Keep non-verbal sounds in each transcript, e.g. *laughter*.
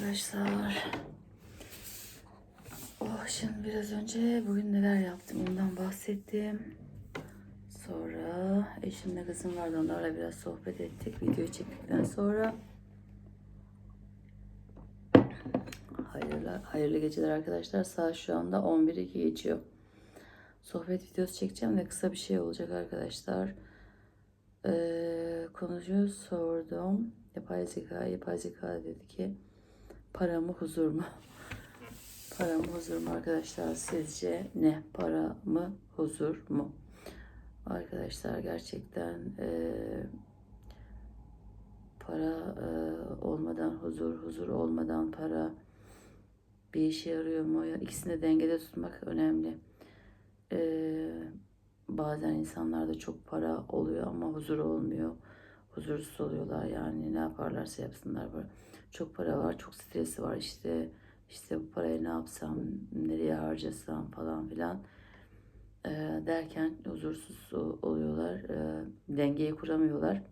arkadaşlar. Oh şimdi biraz önce bugün neler yaptım ondan bahsettim. Sonra eşimle kızım vardı onlarla biraz sohbet ettik. Videoyu çektikten sonra hayırlı, hayırlı geceler arkadaşlar. Saat şu anda 11.02 geçiyor. Sohbet videosu çekeceğim ve kısa bir şey olacak arkadaşlar. Ee, konucu sordum. Yapay zeka, yapay zeka dedi ki para mı huzur mu? *laughs* para mı huzur mu arkadaşlar sizce ne? Para mı huzur mu? Arkadaşlar gerçekten eee, para eee, olmadan huzur, huzur olmadan para bir işe yarıyor mu? Ya ikisini de dengede tutmak önemli. Eee, bazen insanlarda çok para oluyor ama huzur olmuyor. Huzursuz oluyorlar yani ne yaparlarsa yapsınlar. Böyle. Çok para var, çok stresi var işte. İşte bu parayı ne yapsam, nereye harcasam falan filan e, derken huzursuz oluyorlar. E, dengeyi kuramıyorlar.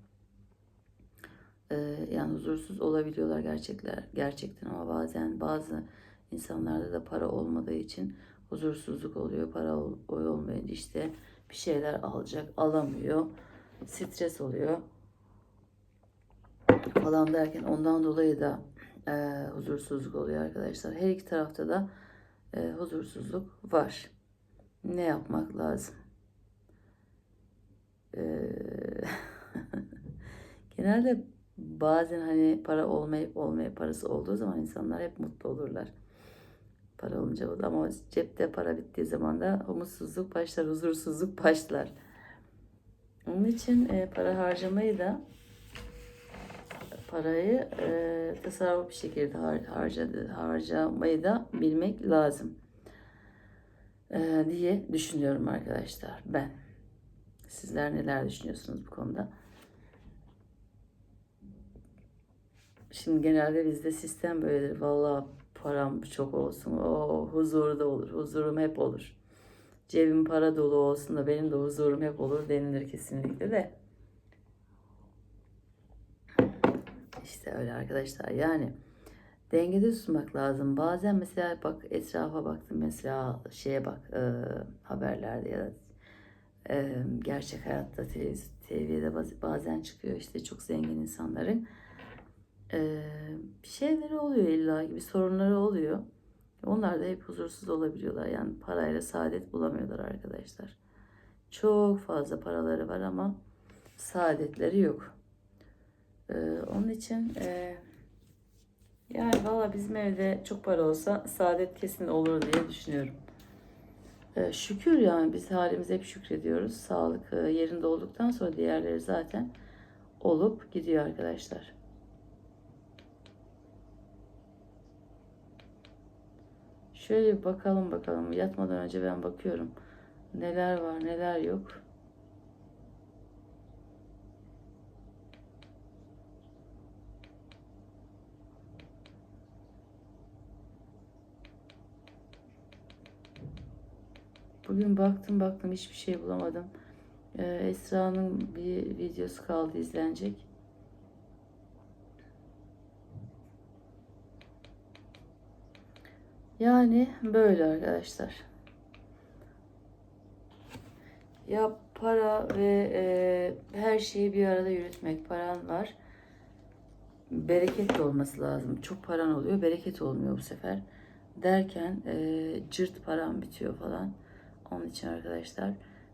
E, yani huzursuz olabiliyorlar gerçekler gerçekten ama bazen bazı insanlarda da para olmadığı için huzursuzluk oluyor. Para ol, olmayınca işte bir şeyler alacak, alamıyor. Stres oluyor falan derken ondan dolayı da e, huzursuzluk oluyor arkadaşlar. Her iki tarafta da e, huzursuzluk var. Ne yapmak lazım? E, *laughs* genelde bazen hani para olmayıp olmayıp parası olduğu zaman insanlar hep mutlu olurlar. Para olunca olur. ama cepte para bittiği zaman da umutsuzluk başlar, huzursuzluk başlar. Onun için e, para harcamayı da parayı e, tasarruf bir şekilde har- harcadı, harcamayı da bilmek lazım e, diye düşünüyorum arkadaşlar ben. Sizler neler düşünüyorsunuz bu konuda? Şimdi genelde bizde sistem böyledir. Vallahi param çok olsun. O huzuru da olur. Huzurum hep olur. Cebim para dolu olsun da benim de huzurum hep olur denilir kesinlikle de. İşte öyle arkadaşlar. Yani dengede tutmak lazım. Bazen mesela bak etrafa baktım mesela şeye bak e, haberlerde ya da e, gerçek hayatta televiz- TV'de baz- bazen çıkıyor işte çok zengin insanların e, şeyleri oluyor illa gibi sorunları oluyor. Onlar da hep huzursuz olabiliyorlar. Yani parayla saadet bulamıyorlar arkadaşlar. Çok fazla paraları var ama saadetleri yok. Ee, onun için e, yani valla bizim evde çok para olsa saadet kesin olur diye düşünüyorum. Ee, şükür yani biz halimize hep şükrediyoruz. Sağlık e, yerinde olduktan sonra diğerleri zaten olup gidiyor arkadaşlar. Şöyle bir bakalım bakalım. Yatmadan önce ben bakıyorum. Neler var neler yok. Bugün baktım baktım hiçbir şey bulamadım. Ee, Esra'nın bir videosu kaldı izlenecek. Yani böyle arkadaşlar. Ya para ve e, her şeyi bir arada yürütmek. Paran var. Bereket de olması lazım. Çok paran oluyor, bereket olmuyor bu sefer. Derken e, cırt param bitiyor falan. Onun için arkadaşlar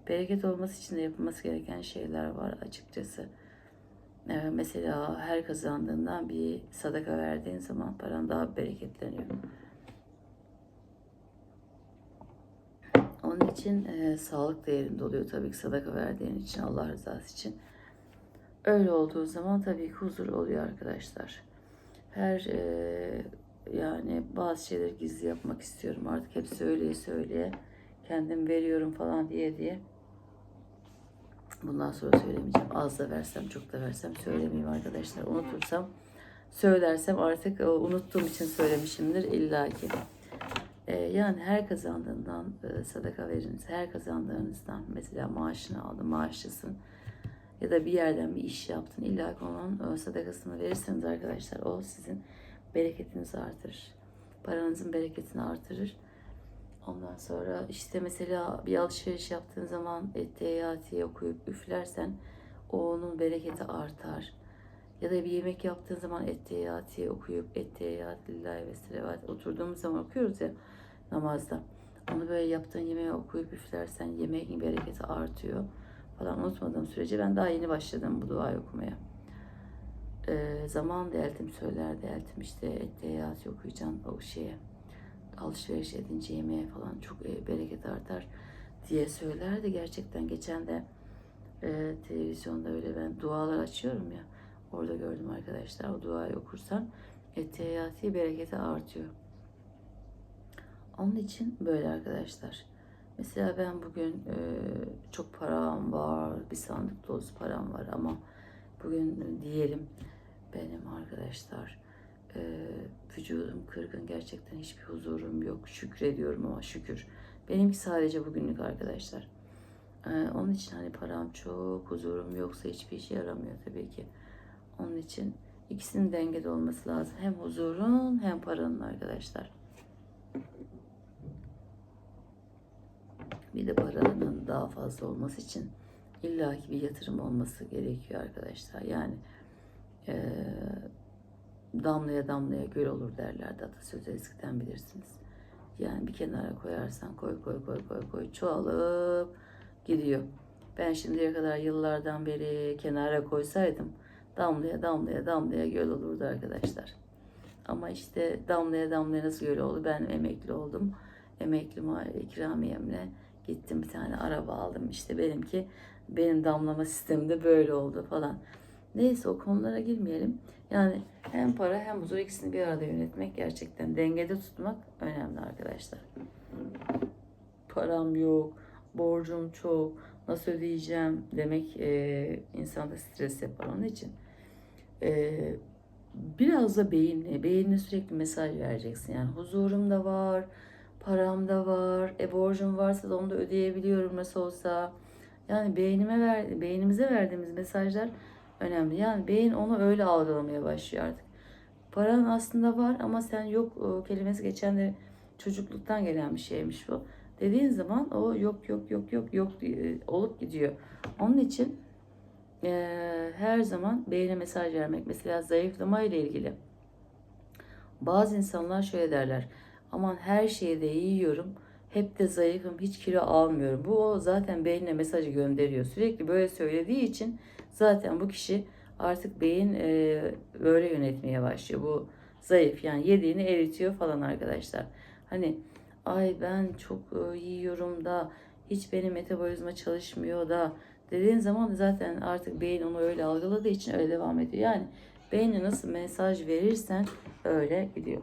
bereket olması için de yapılması gereken şeyler var açıkçası. E, mesela her kazandığından bir sadaka verdiğin zaman paran daha bereketleniyor. Onun için e, sağlık değerinde oluyor tabii ki sadaka verdiğin için Allah rızası için. Öyle olduğu zaman tabii ki huzur oluyor arkadaşlar. Her e, yani bazı şeyleri gizli yapmak istiyorum artık hep söyleye söyleye kendim veriyorum falan diye diye. Bundan sonra söylemeyeceğim. Az da versem çok da versem söylemeyeyim arkadaşlar. Unutursam söylersem artık e, unuttuğum için söylemişimdir illaki. Ee, yani her kazandığından e, sadaka veriniz. Her kazandığınızdan mesela maaşını aldın, maaşlısın. Ya da bir yerden bir iş yaptın. İlla onun e, sadakasını verirseniz arkadaşlar o sizin bereketinizi artırır. Paranızın bereketini artırır. Ondan sonra işte mesela bir alışveriş yaptığın zaman Ettehiyati'yi okuyup üflersen o onun bereketi artar. Ya da bir yemek yaptığın zaman Ettehiyati'yi okuyup Ettehiyat lillahi ve selavat oturduğumuz zaman okuyoruz ya namazda. Onu böyle yaptığın yemeği okuyup üflersen yemeğin bereketi artıyor falan unutmadığım sürece ben daha yeni başladım bu duayı okumaya. Ee, zaman da eltim söyler de eltim işte Ettehiyat'i okuyacaksın o şeye alışveriş edince yemeğe falan çok e, bereket artar diye söylerdi. Gerçekten geçen de e, televizyonda öyle ben dualar açıyorum ya. Orada gördüm arkadaşlar. O duayı okursan ettehiyati bereketi artıyor. Onun için böyle arkadaşlar. Mesela ben bugün e, çok param var, bir sandık dolusu param var ama bugün diyelim benim arkadaşlar e, vücudum kırgın gerçekten hiçbir huzurum yok. Şükrediyorum ama şükür. Benimki sadece bugünlük arkadaşlar. E, onun için hani param çok, huzurum yoksa hiçbir işe yaramıyor tabii ki. Onun için ikisinin dengede olması lazım. Hem huzurun hem paranın arkadaşlar. Bir de paranın daha fazla olması için illaki bir yatırım olması gerekiyor arkadaşlar. Yani eee damlaya damlaya göl olur derlerdi atasözü eskiden bilirsiniz. Yani bir kenara koyarsan koy koy koy koy koy çoğalıp gidiyor. Ben şimdiye kadar yıllardan beri kenara koysaydım damlaya damlaya damlaya göl olurdu arkadaşlar. Ama işte damlaya damlaya nasıl göl oldu? Ben emekli oldum. Emekli ikramiyemle gittim bir tane araba aldım. İşte benimki benim damlama sisteminde böyle oldu falan. Neyse o konulara girmeyelim. Yani hem para hem huzur ikisini bir arada yönetmek gerçekten dengede tutmak önemli arkadaşlar. Param yok, borcum çok, nasıl ödeyeceğim demek e, insanda stres yapar onun için. E, biraz da beyinle, beyinle sürekli mesaj vereceksin. Yani huzurum da var, param da var, e borcum varsa da onu da ödeyebiliyorum nasıl olsa. Yani beynime ver, beynimize verdiğimiz mesajlar önemli. Yani beyin onu öyle algılamaya başlıyor artık. Paran aslında var ama sen yok e, kelimesi geçen de çocukluktan gelen bir şeymiş bu. Dediğin zaman o yok yok yok yok yok e, olup gidiyor. Onun için e, her zaman beyne mesaj vermek. Mesela zayıflama ile ilgili. Bazı insanlar şöyle derler. Aman her şeyi de yiyorum. Hep de zayıfım. Hiç kilo almıyorum. Bu o zaten beynine mesajı gönderiyor. Sürekli böyle söylediği için zaten bu kişi artık beyin e, böyle yönetmeye başlıyor. Bu zayıf yani yediğini eritiyor falan arkadaşlar. Hani ay ben çok e, yiyorum da hiç benim metabolizma çalışmıyor da dediğin zaman zaten artık beyin onu öyle algıladığı için öyle devam ediyor. Yani beyne nasıl mesaj verirsen öyle gidiyor.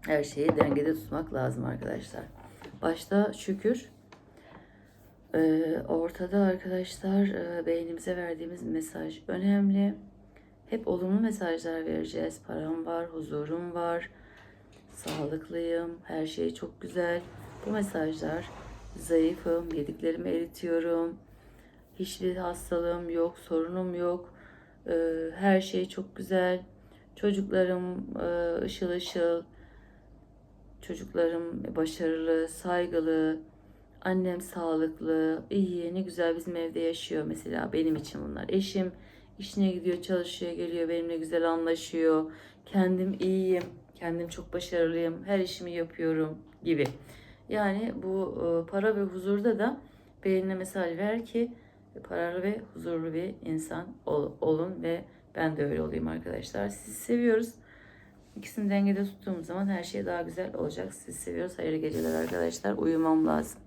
Her şeyi dengede tutmak lazım arkadaşlar. Başta şükür, ortada arkadaşlar e, beynimize verdiğimiz mesaj önemli. Hep olumlu mesajlar vereceğiz. Param var, huzurum var, sağlıklıyım, her şey çok güzel. Bu mesajlar zayıfım, yediklerimi eritiyorum, hiçbir hastalığım yok, sorunum yok, ee, her şey çok güzel, çocuklarım e, ışıl ışıl, çocuklarım başarılı, saygılı, Annem sağlıklı, iyi, ne güzel bizim evde yaşıyor mesela benim için bunlar. Eşim işine gidiyor, çalışıyor, geliyor, benimle güzel anlaşıyor. Kendim iyiyim, kendim çok başarılıyım, her işimi yapıyorum gibi. Yani bu e, para ve huzurda da beynine mesaj ver ki paralı ve huzurlu bir insan ol, olun ve ben de öyle olayım arkadaşlar. Sizi seviyoruz. İkisini dengede tuttuğumuz zaman her şey daha güzel olacak. Sizi seviyoruz. Hayırlı geceler arkadaşlar. Uyumam lazım.